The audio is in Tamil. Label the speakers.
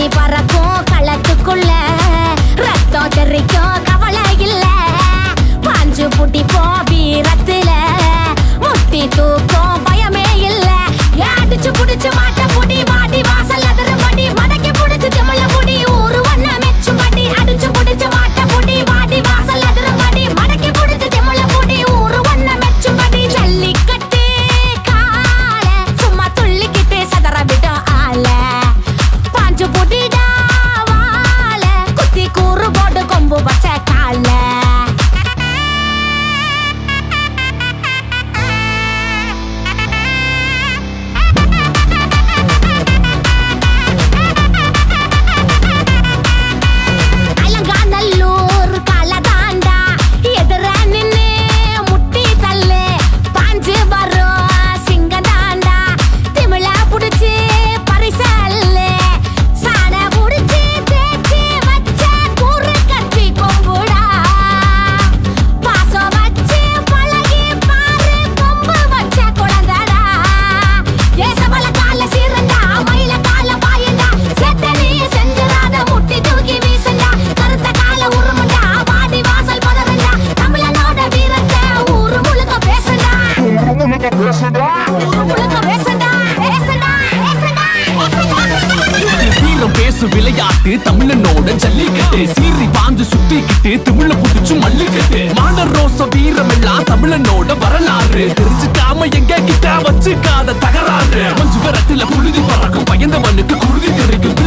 Speaker 1: பறி பறக்கும் களத்துக்குள்ள. ரத்தம் தெரிக்கும் கவலை இல்ல. பாஞ்சு புட்டி போ வீரத்துல. முட்டி தூக்க
Speaker 2: விளையாட்டு தமிழனோட ஜல்லிக்கட்டு. சீறி பாஞ்சு சுத்திக்கிட்டு தமிழ புடிச்சு மல்லிக்கட்டு. மான ரோச வீரம் எல்லாம் தமிழனோட வரலாறு. தெரிஞ்சுக்காம எங்க கிட்ட வச்சுக்காத தகராறு. கொஞ்ச வரத்துல புழுதி பறக்கும் பயந்தவனுக்கு குருதி தெரிக்கும்